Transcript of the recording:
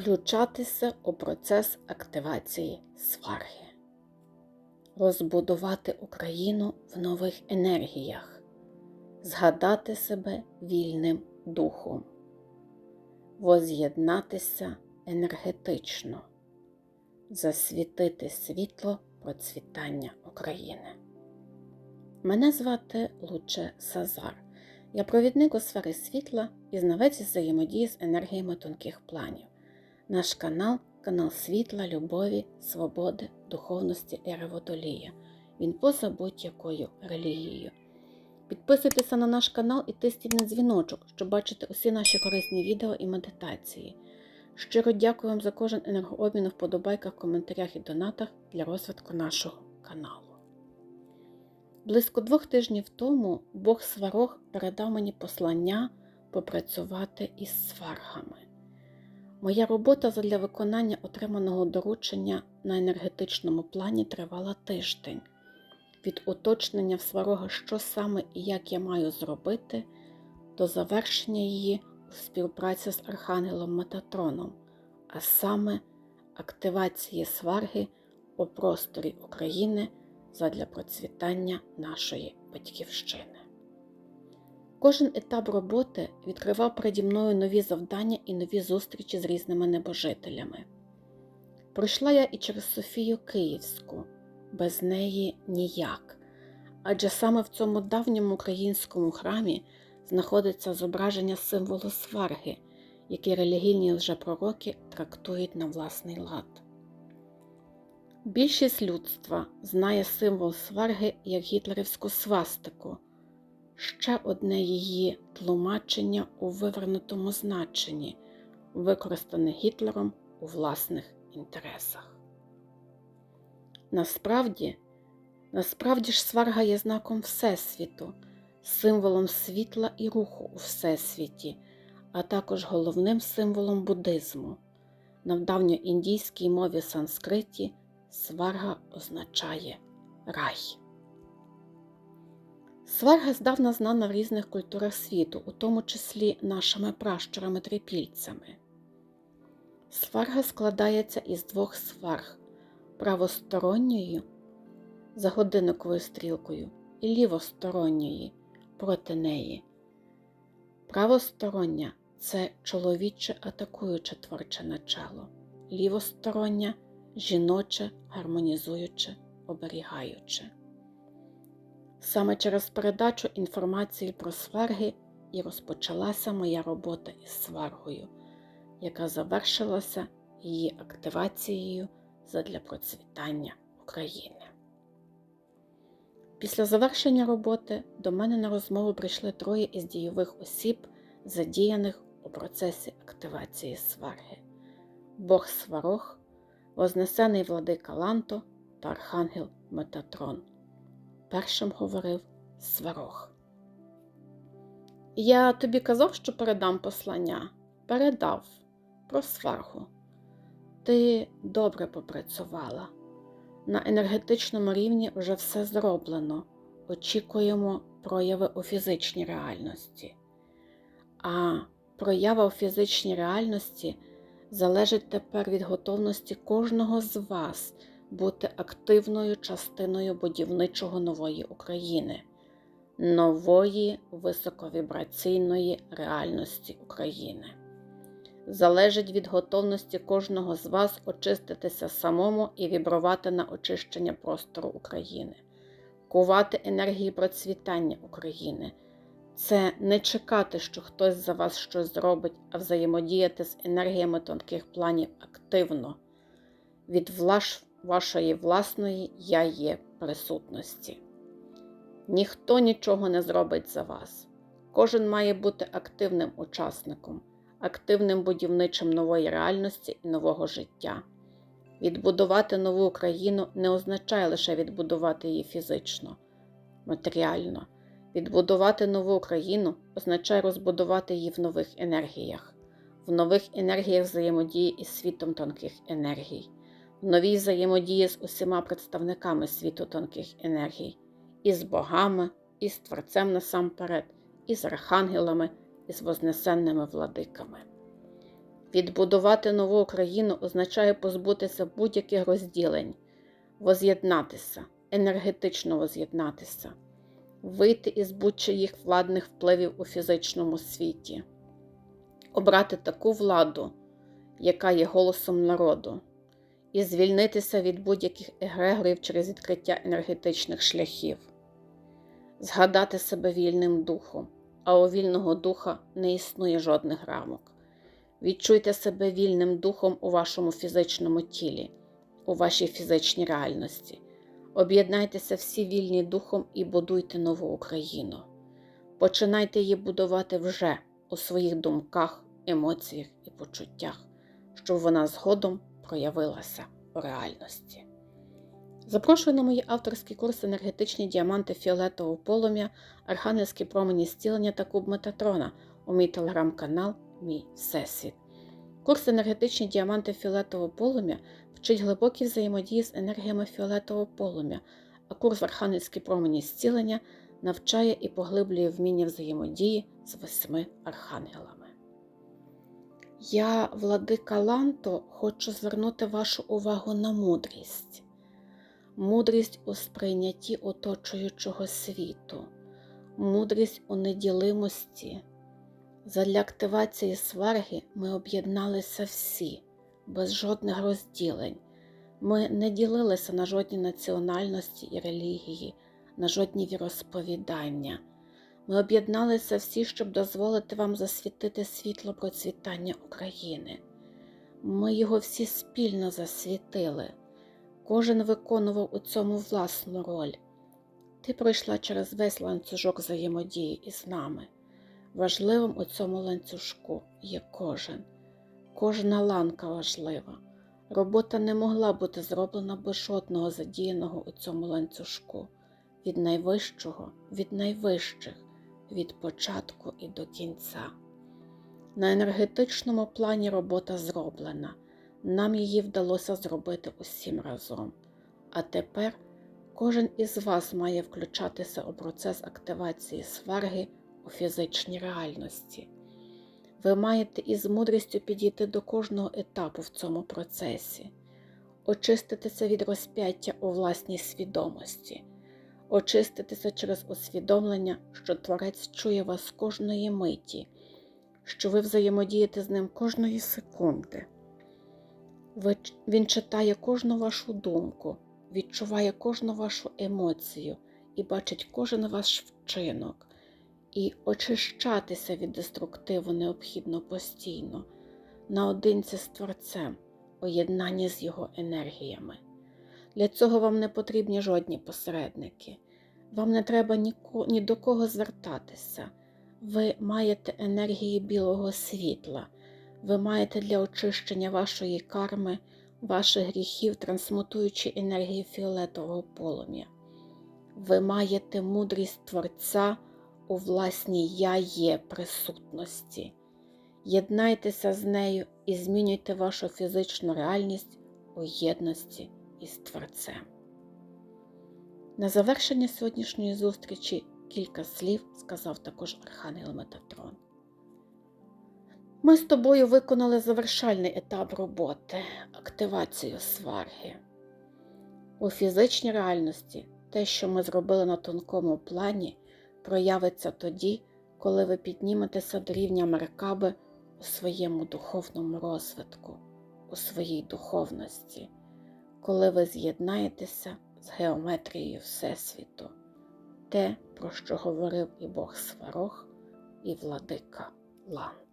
Включатися у процес активації сварги, розбудувати Україну в нових енергіях, згадати себе вільним духом, воз'єднатися енергетично, засвітити світло процвітання України. Мене звати Луче Сазар. Я провідник у сфері світла і знавець взаємодії з енергіями тонких планів. Наш канал канал світла, любові, свободи, духовності і реводолія. Він поза будь-якою релігією. Підписуйтеся на наш канал і тисніть на дзвіночок, щоб бачити усі наші корисні відео і медитації. Щиро дякую вам за кожен енергообмін у вподобайках, коментарях і донатах для розвитку нашого каналу. Близько двох тижнів тому Бог Сварог передав мені послання попрацювати із сваргами. Моя робота для виконання отриманого доручення на енергетичному плані тривала тиждень. Від уточнення в сварога, що саме і як я маю зробити, до завершення її у співпраці з Архангелом Метатроном, а саме активації сварги у просторі України задля процвітання нашої батьківщини. Кожен етап роботи відкривав переді мною нові завдання і нові зустрічі з різними небожителями. Пройшла я і через Софію Київську, без неї ніяк, адже саме в цьому давньому українському храмі знаходиться зображення символу сварги, який релігійні лжепророки трактують на власний лад. Більшість людства знає символ сварги як гітлерівську свастику ще одне її тлумачення у вивернутому значенні, використане Гітлером у власних інтересах. Насправді, насправді ж сварга є знаком Всесвіту, символом світла і руху у Всесвіті, а також головним символом буддизму. На давньоіндійській мові санскриті сварга означає рай. Сварга здавна знана в різних культурах світу, у тому числі нашими пращурами-трипільцями. Сварга складається із двох сварг правосторонньої за годинниковою стрілкою і лівосторонньої проти неї. Правостороння це чоловіче атакуюче творче начало, лівостороння жіноче, гармонізуюче, оберігаюче. Саме через передачу інформації про сварги і розпочалася моя робота із сваргою, яка завершилася її активацією задля процвітання України. Після завершення роботи до мене на розмову прийшли троє із дійових осіб, задіяних у процесі активації сварги: Бог Сварог, Вознесений владика Ланто та Архангел Метатрон першим говорив сварог. Я тобі казав, що передам послання. Передав про сваргу. Ти добре попрацювала. На енергетичному рівні вже все зроблено. Очікуємо прояви у фізичній реальності. А проява у фізичній реальності залежить тепер від готовності кожного з вас бути активною частиною будівничого нової України, нової високовібраційної реальності України. Залежить від готовності кожного з вас очиститися самому і вібрувати на очищення простору України, кувати енергії процвітання України. Це не чекати, що хтось за вас щось зробить, а взаємодіяти з енергіями тонких планів активно. Від влаш вашої власної я є присутності. Ніхто нічого не зробить за вас. Кожен має бути активним учасником, активним будівничим нової реальності і нового життя. Відбудувати нову Україну не означає лише відбудувати її фізично, матеріально. Відбудувати нову Україну означає розбудувати її в нових енергіях, в нових енергіях взаємодії із світом тонких енергій в новій взаємодії з усіма представниками світу тонких енергій, і з богами, і з Творцем насамперед, і з архангелами, і з вознесенними владиками. Відбудувати нову Україну означає позбутися будь-яких розділень, воз'єднатися, енергетично воз'єднатися, вийти із будь-чиїх владних впливів у фізичному світі, обрати таку владу, яка є голосом народу, і звільнитися від будь-яких егрегорів через відкриття енергетичних шляхів, згадати себе вільним духом, а у вільного духа не існує жодних рамок. Відчуйте себе вільним духом у вашому фізичному тілі, у вашій фізичній реальності. Об'єднайтеся всі вільні духом і будуйте нову Україну. Починайте її будувати вже у своїх думках, емоціях і почуттях, щоб вона згодом проявилася у реальності. Запрошую на мої авторські курси енергетичні діаманти фіолетового полум'я, архангельські промені зцілення та куб Метатрона у мій телеграм-канал Мій Всесвіт. Курс енергетичні діаманти фіолетового полум'я вчить глибокій взаємодії з енергіями фіолетового полум'я, а курс Архангельські промені зцілення навчає і поглиблює вміння взаємодії з восьми архангелами. Я, владика Ланто, хочу звернути вашу увагу на мудрість, мудрість у сприйнятті оточуючого світу, мудрість у неділимості. Задля активації сварги ми об'єдналися всі, без жодних розділень. Ми не ділилися на жодні національності і релігії, на жодні віросповідання. Ми об'єдналися всі, щоб дозволити вам засвітити світло процвітання України. Ми його всі спільно засвітили. Кожен виконував у цьому власну роль. Ти пройшла через весь ланцюжок взаємодії із нами. Важливим у цьому ланцюжку є кожен. Кожна ланка важлива. Робота не могла бути зроблена без жодного задіяного у цьому ланцюжку, від найвищого, від найвищих, від початку і до кінця. На енергетичному плані робота зроблена. Нам її вдалося зробити усім разом. А тепер кожен із вас має включатися у процес активації сварги у фізичній реальності. Ви маєте із мудрістю підійти до кожного етапу в цьому процесі, очиститися від розп'яття у власній свідомості, очиститися через усвідомлення, що Творець чує вас кожної миті, що ви взаємодієте з ним кожної секунди. Він читає кожну вашу думку, відчуває кожну вашу емоцію і бачить кожен ваш вчинок. І очищатися від деструктиву необхідно постійно, наодинці з Творцем, у єднанні з його енергіями. Для цього вам не потрібні жодні посередники, вам не треба ні, до кого звертатися. Ви маєте енергії білого світла, ви маєте для очищення вашої карми, ваших гріхів, трансмутуючи енергії фіолетового полум'я. Ви маєте мудрість Творця у власній я є присутності. Єднайтеся з нею і змінюйте вашу фізичну реальність у єдності із Творцем. На завершення сьогоднішньої зустрічі кілька слів сказав також Архангел Метатрон. Ми з тобою виконали завершальний етап роботи активацію сварги. У фізичній реальності те, що ми зробили на тонкому плані, проявиться тоді, коли ви підніметеся до рівня Меркаби у своєму духовному розвитку, у своїй духовності, коли ви з'єднаєтеся з геометрією Всесвіту, те, про що говорив і Бог Сварог, і владика Ланту.